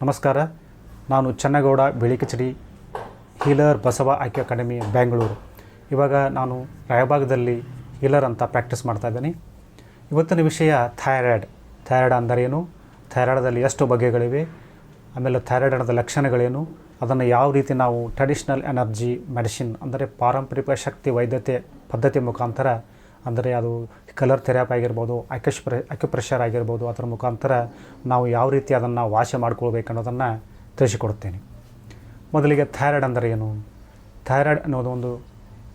ನಮಸ್ಕಾರ. ನಾನು ಚನ್ನಗೌಡ ಬೆಳಿಕಚಡಿ ಹೀಲರ್ ಬಸವ ಆಯ್ಕೆ ಅಕಾಡೆಮಿ, ಬೆಂಗಳೂರು. ಇವಾಗ ನಾನು ರಾಯಭಾಗದಲ್ಲಿ ಹೀಲರ್ ಅಂತ ಪ್ರಾಕ್ಟೀಸ್ ಮಾಡ್ತಾ ಇದ್ದೀನಿ. ಇವತ್ತಿನ ವಿಷಯ ಥೈರಾಯ್ಡ್. ಥೈರಾಯ್ಡ್ ಅಂದರೇನು? ಥೈರಾಯ್ಡ್ದಲ್ಲಿ ಎಷ್ಟು ಬಗೆಗಳಿವೆ. ಆಮೇಲೆ ಥೈರಾಯ್ಡ್ ಅನ್ನೋದ ಲಕ್ಷಣಗಳೇನು? ಅದನ್ನು ಯಾವ ರೀತಿ ನಾವು ಟ್ರೆಡಿಷ್ನಲ್ ಎನರ್ಜಿ ಮೆಡಿಸಿನ್ ಅಂದರೆ ಪಾರಂಪರಿಕ ಶಕ್ತಿ ವೈದ್ಯತೆ ಪದ್ಧತಿ ಮುಖಾಂತರ ಅಂದರೆ ಅದು ಕಲರ್ ಥೆರಪಿ ಆಗಿರ್ಬೋದು ಅಕ್ಯುಪ್ರೆ ಅಕ್ಯುಪ್ರೆಷರ್ ಆಗಿರ್ಬೋದು, ಅದರ ಮುಖಾಂತರ ನಾವು ಯಾವ ರೀತಿ ಅದನ್ನು ವಾಶ ಮಾಡ್ಕೊಳ್ಬೇಕು ಅನ್ನೋದನ್ನು ತಿಳಿಸಿಕೊಡ್ತೇನೆ ಮೊದಲಿಗೆ ಥೈರಾಯ್ಡ್ ಅಂದರೆ ಏನು? ಥೈರಾಯ್ಡ್ ಅನ್ನೋದು ಒಂದು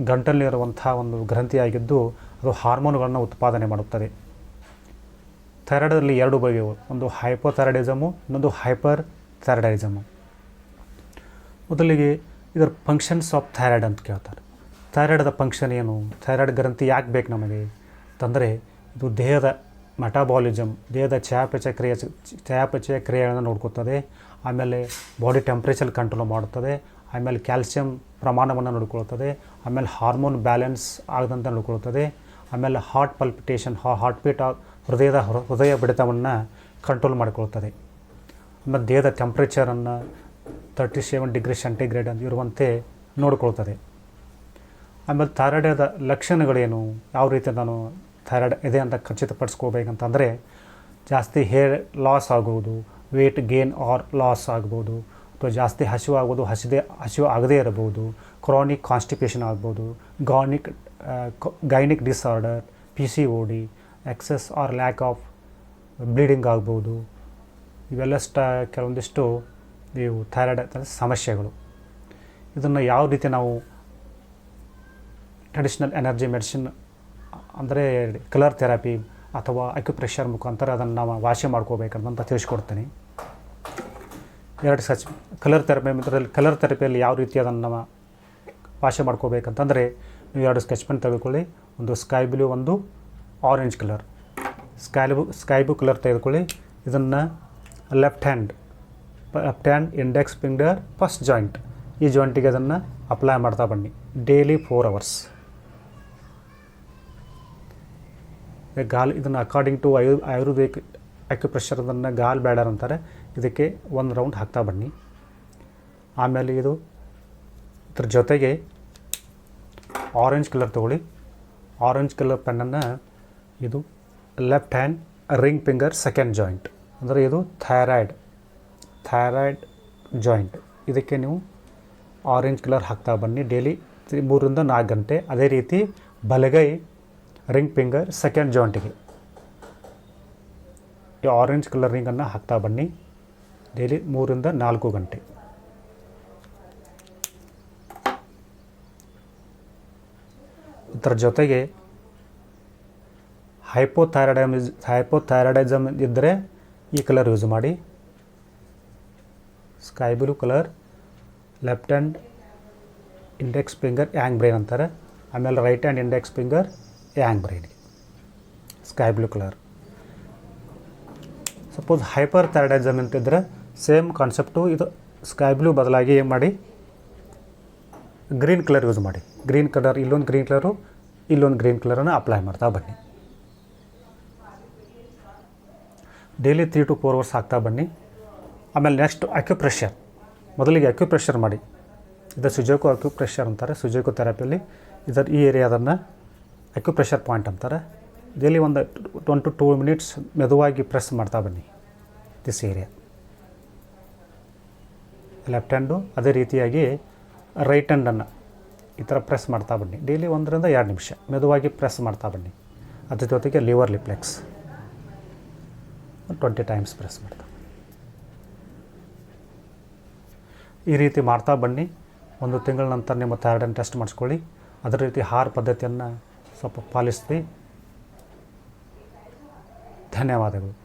ಗಂಟಲಿರುವಂಥ ಒಂದು ಗ್ರಂಥಿಯಾಗಿದ್ದು ಅದು ಹಾರ್ಮೋನುಗಳನ್ನು ಉತ್ಪಾದನೆ ಮಾಡುತ್ತದೆ. ಥೈರಾಯ್ಡಲ್ಲಿ ಎರಡು ಬಗೆಯವು ಒಂದು ಹೈಪೋಥೈರಾಯ್ಡಿಸಮು ಇನ್ನೊಂದು ಹೈಪರ್ ಥೈರಾಯ್ಡಿಸಮು ಮೊದಲಿಗೆ ಇದರ ಫಂಕ್ಷನ್ಸ್ ಆಫ್ ಥೈರಾಯ್ಡ್ ಅಂತ ಕೇಳ್ತಾರೆ. ಥೈರಾಯ್ಡ್ದ ಫಂಕ್ಷನ್ ಏನು? ಥೈರಾಯ್ಡ್ ಗ್ರಂಥಿ ಯಾಕೆ ಬೇಕು ನಮಗೆ? ಅಂತಂದರೆ ಇದು ದೇಹದ ಮೆಟಾಬಾಲಿಸಮ್ ದೇಹದ ಚಯಾಪಚಯ ಕ್ರಿಯೆ ಚಯಾಪಚಯ ಕ್ರಿಯೆಗಳನ್ನು ನೋಡ್ಕೊತದೆ. ಆಮೇಲೆ ಬಾಡಿ ಟೆಂಪ್ರೇಚರ್ ಕಂಟ್ರೋಲ್ ಮಾಡುತ್ತದೆ. ಆಮೇಲೆ ಕ್ಯಾಲ್ಸಿಯಂ ಪ್ರಮಾಣವನ್ನು ನೋಡ್ಕೊಳ್ತದೆ. ಆಮೇಲೆ ಹಾರ್ಮೋನ್ ಬ್ಯಾಲೆನ್ಸ್ ಆಗದಂತೆ ನೋಡ್ಕೊಳ್ತದೆ. ಆಮೇಲೆ ಹಾರ್ಟ್ ಪಲ್ಪಿಟೇಷನ್ ಹಾರ್ಟ್ ಬೀಟ್ ಹೃದಯದ ಹೃದಯ ಬಡಿತವನ್ನು ಕಂಟ್ರೋಲ್ ಮಾಡಿಕೊಳ್ತದೆ. ಆಮೇಲೆ ದೇಹದ ಟೆಂಪ್ರೇಚರನ್ನು ತರ್ಟಿ ಸೆವೆನ್ ಡಿಗ್ರಿ ಸೆಂಟಿಗ್ರೇಡ್ ಅಂತ ಇರುವಂತೆ ನೋಡ್ಕೊಳ್ತದೆ. ಆಮೇಲೆ ಥೈರಾಯ್ಡದ ಲಕ್ಷಣಗಳೇನು? ಯಾವ ರೀತಿ ನಾನು ಥೈರಾಯ್ಡ್ ಇದೆ ಅಂತ ಖಚಿತಪಡಿಸ್ಕೋಬೇಕಂತಂದರೆ, ಜಾಸ್ತಿ ಹೇರ್ ಲಾಸ್ ಆಗುವುದು ವೇಟ್ ಗೇನ್ ಆರ್ ಲಾಸ್ ಆಗ್ಬೋದು, ಅಥವಾ ಜಾಸ್ತಿ ಹಸಿವು ಆಗೋದು, ಹಸಿದೆ, ಹಸಿವು ಆಗದೇ ಇರಬಹುದು ಕ್ರಾನಿಕ್ ಕಾನ್ಸ್ಟಿಪೇಷನ್ ಆಗ್ಬೋದು ಗಾನಿಕ್ gynaec disorder P C O D excess or lack of bleeding ಆಗ್ಬೋದು. ಇವೆಲ್ಲ ಸ್ಟ ಕೆಲವೊಂದಿಷ್ಟು ಇವು ಥೈರಾಯ್ಡ್ ಸಮಸ್ಯೆಗಳು. ಇದನ್ನು ಯಾವ ರೀತಿ ನಾವು ಟ್ರೆಡಿಷ್ನಲ್ ಎನರ್ಜಿ ಮೆಡಿಸಿನ್ ಅಂದರೆ ಕಲರ್ ಥೆರಪಿ ಅಥವಾ ಅಕ್ಯುಪ್ರೆಷರ್ ಮುಖಾಂತರ ಅದನ್ನು ನಾವು ವಾಸಿ ಮಾಡ್ಕೋಬೇಕಂತ ತಿಳಿಸ್ಕೊಡ್ತೀನಿ. ಎರಡು ಸಚ್ ಕಲರ್ ಥೆರಪಿ ಇದರಲ್ಲಿ ಕಲರ್ ಥೆರಪಿಯಲ್ಲಿ ಯಾವ ರೀತಿ ಅದನ್ನು ನಾವು ವಾಸಿ ಮಾಡ್ಕೋಬೇಕಂತಂದರೆ ನೀವು ಎರಡು ಸ್ಕೆಚ್ ಪೆನ್ ತೆಗೆದುಕೊಳ್ಳಿ. ಒಂದು ಸ್ಕೈ ಬ್ಲೂ ಒಂದು orange colour sky blue sky blue colour ತೆಗೆದುಕೊಳ್ಳಿ. ಇದನ್ನು left hand left hand index finger first joint ಈ ಜಾಯಿಂಟಿಗೆ ಅದನ್ನು ಅಪ್ಲೈ ಮಾಡ್ತಾ ಬನ್ನಿ. ಡೈಲಿ ಫೋರ್ ಅವರ್ಸ್ ಗಾಲ್ ಇದನ್ನು ಅಕಾರ್ಡಿಂಗ್ ಟು ಆಯು, ಆಯುರ್ವೇದಿಕ್ ಅಕ್ಯುಪ್ರೆಷರ್ ಅದನ್ನು ಗಾಲ್ ಬ್ಯಾಡರ್ ಅಂತಾರೆ. ಇದಕ್ಕೆ ಒಂದು ರೌಂಡ್ ಹಾಕ್ತಾ ಬನ್ನಿ. ಆಮೇಲೆ ಇದು ಇದ್ರ ಜೊತೆಗೆ ಆರೆಂಜ್ ಕಲರ್ ತೊಗೊಳ್ಳಿ. ಆರೆಂಜ್ ಕಲರ್ ಪೆನ್ನನ್ನು ಇದು left hand ring finger second joint ಅಂದರೆ ಇದು ಥೈರಾಯ್ಡ್ ಥೈರಾಯ್ಡ್ ಜಾಯಿಂಟ್ ಇದಕ್ಕೆ ನೀವು ಆರೆಂಜ್ ಕಲರ್ ಹಾಕ್ತಾ ಬನ್ನಿ. ಡೈಲಿ ಮೂರರಿಂದ ನಾಲ್ಕು ಗಂಟೆ. ಅದೇ ರೀತಿ ಬಲಗೈ ರಿಂಗ್ ಫಿಂಗರ್ ಸೆಕೆಂಡ್ ಜಾಯಿಂಟಿಗೆ ಈ ಆರೆಂಜ್ ಕಲರ್ ರಿಂಗನ್ನು ಹಾಕ್ತಾ ಬನ್ನಿ. ಡೈಲಿ ಮೂರಿಂದ ನಾಲ್ಕು ಗಂಟೆ. ಇದರ ಜೊತೆಗೆ ಹೈಪೋಥೈರಾಯ್ಡಮ್ ಹೈಪೋಥೈರಾಯ್ಡಿಸಮ್ ಇದ್ದರೆ ಈ ಕಲರ್ ಯೂಸ್ ಮಾಡಿ. Sky blue colour left hand index finger yang brain ಅಂತಾರೆ. ಆಮೇಲೆ right hand index finger yang ಬ್ರೈನ್ಗೆ sky blue colour suppose hyperthyroidism ಅಂತಿದ್ರೆ ಸೇಮ್ ಕಾನ್ಸೆಪ್ಟು ಇದು ಸ್ಕೈ ಬ್ಲೂ ಬದಲಾಗಿ ಏನು ಮಾಡಿ ಗ್ರೀನ್ ಕಲರ್ ಯೂಸ್ ಮಾಡಿ. ಗ್ರೀನ್ ಕಲರ್ ಇಲ್ಲೊಂದು ಗ್ರೀನ್ ಕಲರು ಇಲ್ಲೊಂದು ಗ್ರೀನ್ ಕಲರನ್ನು ಅಪ್ಲೈ ಮಾಡ್ತಾ ಬನ್ನಿ. Daily three to four hours ಹಾಕ್ತಾ ಬನ್ನಿ. ಆಮೇಲೆ ನೆಕ್ಸ್ಟ್ ಅಕ್ಯುಪ್ರೆಷರ್ ಮೊದಲಿಗೆ ಅಕ್ಯುಪ್ರೆಷರ್ ಮಾಡಿ. ಇದು ಸುಜೋಕು ಅಕ್ಯುಪ್ರೆಷರ್ ಅಂತಾರೆ. ಸುಜೋಕು ಥೆರಪಿಯಲ್ಲಿ ಇದರ ಈ ಏರಿಯಾದನ್ನು ಅಕ್ಯುಪ್ರೆಷರ್ ಪಾಯಿಂಟ್ ಅಂತಾರೆ. ಡೈಲಿ ಒಂದು ಒನ್ ಟು ಟೂ ಮಿನಿಟ್ಸ್ ಮೆದುವಾಗಿ ಪ್ರೆಸ್ ಮಾಡ್ತಾ ಬನ್ನಿ. ದಿಸ್ ಏರಿಯಾ ಲೆಫ್ಟ್ ಹ್ಯಾಂಡು ಅದೇ ರೀತಿಯಾಗಿ ರೈಟ್ ಹ್ಯಾಂಡನ್ನು ಈ ಥರ ಪ್ರೆಸ್ ಮಾಡ್ತಾ ಬನ್ನಿ. ಡೈಲಿ ಒಂದರಿಂದ ಎರಡು ನಿಮಿಷ ಮೆದುವಾಗಿ ಪ್ರೆಸ್ ಮಾಡ್ತಾ ಬನ್ನಿ. ಅದ್ರ ಜೊತೆಗೆ liver reflex twenty times press ಮಾಡ್ತಾ ಈ ರೀತಿ ಮಾಡ್ತಾ ಬನ್ನಿ. ಒಂದು ತಿಂಗಳ ನಂತರ ನಿಮ್ಮ ಥೈರಾಯ್ಡನ್ನು ಟೆಸ್ಟ್ ಮಾಡಿಸ್ಕೊಳ್ಳಿ. ಅದೇ ರೀತಿ ಹಾರ್ ಪದ್ಧತಿಯನ್ನು ಸ್ವಲ್ಪ ಪಾಲಿಸ್ತೀವಿ ಧನ್ಯವಾದಗಳು.